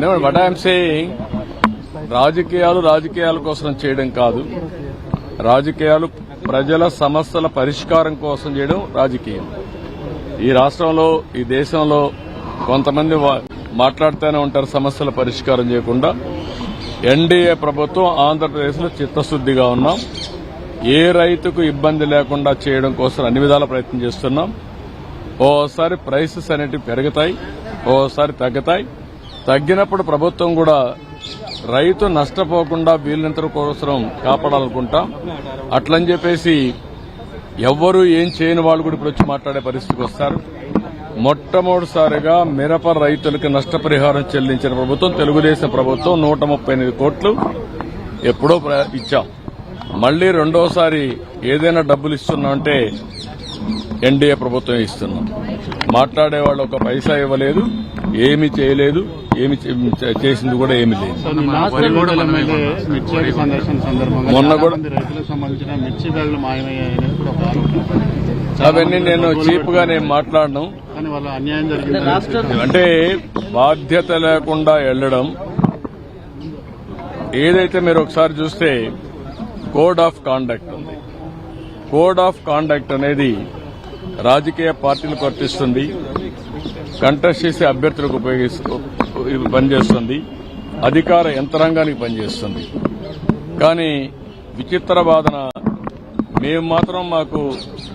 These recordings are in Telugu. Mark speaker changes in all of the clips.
Speaker 1: నో what ఐఎమ్ సేయింగ్ రాజకీయాలు రాజకీయాల కోసం చేయడం కాదు. రాజకీయాలు ప్రజల సమస్యల పరిష్కారం కోసం చేయడం రాజకీయం. ఈ రాష్ట్రంలో ఈ దేశంలో కొంతమంది మాట్లాడుతూనే ఉంటారు సమస్యల పరిష్కారం చేయకుండా. ఎన్డీఏ ప్రభుత్వం ఆంధ్రప్రదేశ్లో చిత్తశుద్దిగా ఉన్నాం. ఏ రైతుకు ఇబ్బంది లేకుండా చేయడం కోసం అన్ని విధాల ప్రయత్నం చేస్తున్నాం. ఓసారి ప్రైసెస్ అనేటివి పెరుగుతాయి. ఓసారి తగ్గుతాయి. తగ్గినప్పుడు ప్రభుత్వం కూడా రైతు నష్టపోకుండా వీళ్ళంత కోసం కాపాడాలనుకుంటాం. అట్లని చెప్పేసి ఎవ్వరూ ఏం చేయని వాళ్ళు కూడా ఇప్పుడు వచ్చి మాట్లాడే పరిస్థితికి వస్తారు. మొట్టమొదటిసారిగా మిరప రైతులకు నష్టపరిహారం చెల్లించిన ప్రభుత్వం తెలుగుదేశం ప్రభుత్వం నూట ముప్పై ఎనిమిది కోట్లు ఎప్పుడో ఇచ్చాం. మళ్ళీ రెండోసారి ఏదైనా డబ్బులు ఇస్తున్నామంటే ఎన్డీఏ ప్రభుత్వం ఇస్తున్నాం. మాట్లాడే వాళ్ళు ఒక పైసా ఇవ్వలేదు. ఏమి చేయలేదు ఏమి చేసింది కూడా ఏమి లేదు. మొన్న కూడా- అవన్నీ నేను చీప్గా నేను మాట్లాడను.
Speaker 2: కానీ వాళ్ళ అన్యాయం జరిగింది.
Speaker 1: అంటే బాధ్యత లేకుండా వెళ్ళడం ఏదైతే మీరు ఒకసారి చూస్తే కోడ్ ఆఫ్ కాండక్ట్ ఉంది. కోడ్ ఆఫ్ కాండక్ట్ అనేది రాజకీయ పార్టీలకు వర్తిస్తుంది. కంటెస్ట్ చేసే అభ్యర్థులకు ఉపయోగిస్తూ ఇది పనిచేస్తుంది. అధికార యంత్రాంగానికి పనిచేస్తుంది. కానీ విచిత్ర బాధన మేము మాత్రం మాకు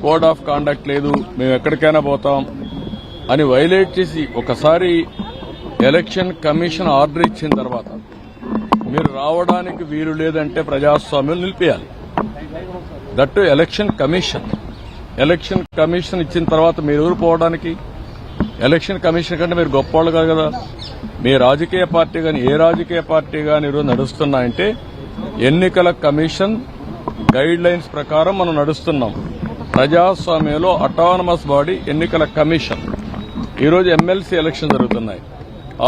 Speaker 1: కోడ్ ఆఫ్ కాండక్ట్ లేదు. మేము ఎక్కడికైనా పోతాం అని వైలేట్ చేసి ఒకసారి ఎలక్షన్ కమిషన్ ఆర్డర్ ఇచ్చిన తర్వాత మీరు రావడానికి వీలు లేదంటే ప్రజాస్వామ్యం నిలిపేయాలి. That election commission. Election commission ఇచ్చిన తర్వాత మీరు ఊరు పోవడానికి ఎలక్షన్ కమిషన్ కంటే మీరు గొప్పవాళ్ళు కాదు కదా. మీ రాజకీయ పార్టీ కానీ ఏ రాజకీయ పార్టీ కానీ ఈరోజు నడుస్తున్నాయంటే ఎన్నికల కమిషన్ గైడ్ లైన్స్ ప్రకారం మనం నడుస్తున్నాం. ప్రజాస్వామ్యంలో అటానమస్ బాడీ ఎన్నికల కమిషన్. ఈరోజు ఎమ్మెల్సీ ఎలక్షన్ జరుగుతున్నాయి.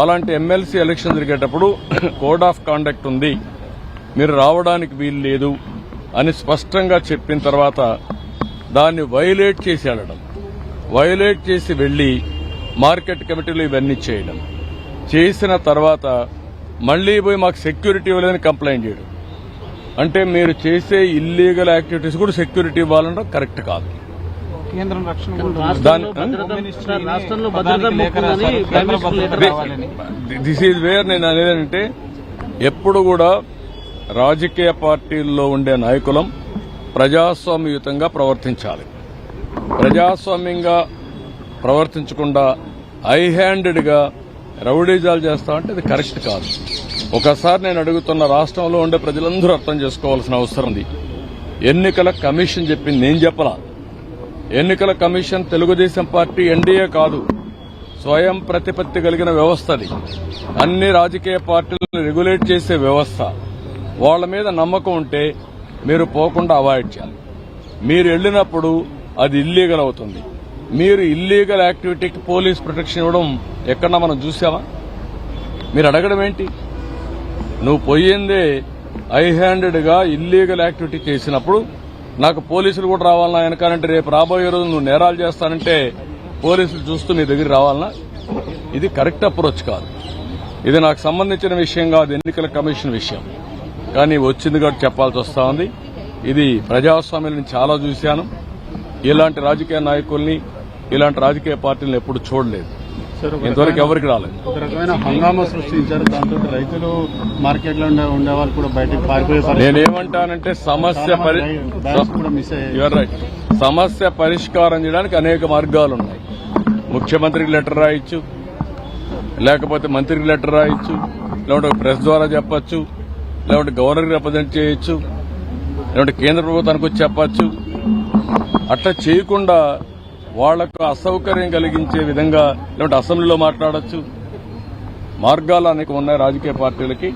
Speaker 1: అలాంటి ఎమ్మెల్సీ ఎలక్షన్ జరిగేటప్పుడు కోడ్ ఆఫ్ కాండక్ట్ ఉంది. మీరు రావడానికి వీలు లేదు అని స్పష్టంగా చెప్పిన తర్వాత దాన్ని వైలేట్ చేసి వెళ్ళడం. వైలేట్ చేసి వెళ్ళి మార్కెట్ కమిటీలు ఇవన్నీ చేయడం. చేసిన తర్వాత మళ్ళీ పోయి మాకు సెక్యూరిటీ ఇవ్వలేదని కంప్లైంట్ చేయడం. అంటే మీరు చేసే ఇల్లీగల్ యాక్టివిటీస్ కూడా సెక్యూరిటీ ఇవ్వాలంటే కరెక్ట్ కాదు.
Speaker 2: కేంద్రం రక్షణ
Speaker 1: దిస్ ఈజ్ వేర్ నేను అనేదంటే ఎప్పుడు కూడా రాజకీయ పార్టీల్లో ఉండే నాయకులం ప్రజాస్వామ్యయుతంగా ప్రవర్తించాలి. ప్రజాస్వామ్యంగా ప్రవర్తించకుండా ఐ హ్యాండెడ్గా రౌడీజాలు చేస్తామంటే అది కరెక్ట్ కాదు. ఒకసారి నేను అడుగుతున్న రాష్ట్రంలో ఉండే ప్రజలందరూ అర్థం చేసుకోవాల్సిన అవసరం ఉంది. ఎన్నికల కమిషన్ చెప్పింది నేను చెప్పలా. ఎన్నికల కమిషన్ తెలుగుదేశం పార్టీ ఎన్డీఏ కాదు. స్వయం ప్రతిపత్తి కలిగిన వ్యవస్థ అది. అన్ని రాజకీయ పార్టీలను రెగ్యులేట్ చేసే వ్యవస్థ. వాళ్ళ మీద నమ్మకం ఉంటే మీరు పోకుండా అవాయిడ్ చేయాలి. మీరు వెళ్ళినప్పుడు అది ఇల్లీగల్ అవుతుంది. మీరు ఇల్లీగల్ యాక్టివిటీకి పోలీస్ ప్రొటెక్షన్ ఇవ్వడం ఎక్కడన్నా మనం చూసామా? మీరు అడగడం ఏంటి? నువ్వు పోయిందే ఐ హ్యాండెడ్గా ఇల్లీగల్ యాక్టివిటీ చేసినప్పుడు నాకు పోలీసులు కూడా రావాలన్నా వెనకాలంటే రేపు రాబోయే రోజు నువ్వు నేరాలు చేస్తానంటే పోలీసులు చూస్తూ నీ దగ్గర రావాలన్నా? ఇది కరెక్ట్ అప్రోచ్ కాదు. ఇది నాకు సంబంధించిన విషయం కాదు ఎన్నికల కమిషన్ విషయం. కానీ వచ్చింది కూడా చెప్పాల్సి వస్తా ఉంది. ఇది ప్రజాస్వామ్యం చాలా చూశాను. ఇలాంటి రాజకీయ నాయకుల్ని ఇలాంటి రాజకీయ పార్టీలను ఎప్పుడు చూడలేదు. ఇంతవరకు ఎవరికి రాలేదు.
Speaker 2: ఒక రకమైన హంగామా సృష్టించారు. దాంతో రైతులు మార్కెట్లో ఉండే వాళ్ళు కూడా బయటకు పారిపోయే పరిస్థితి.
Speaker 1: నేనేమంటానంటే సమస్య. సమస్య పరిష్కారం చేయడానికి అనేక మార్గాలు ఉన్నాయి ముఖ్యమంత్రికి లెటర్ రాయొచ్చు లేకపోతే మంత్రికి లెటర్ రాయొచ్చు లేకుంటే ప్రెస్ ద్వారా చెప్పొచ్చు లేకుంటే గవర్నర్కి రిప్రజెంట్ చేయొచ్చు లేకుంటే కేంద్ర ప్రభుత్వానికి వచ్చి చెప్పొచ్చు. అట్లా చేయకుండా వాళ్ళకు అసౌకర్యం కలిగించే విధంగా లేకుంటే అసెంబ్లీలో మాట్లాడచ్చు. మార్గాలు అనేక ఉన్నాయి రాజకీయ పార్టీలకి.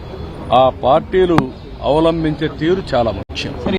Speaker 1: ఆ పార్టీలు అవలంబించే తీరు చాలా ముఖ్యం.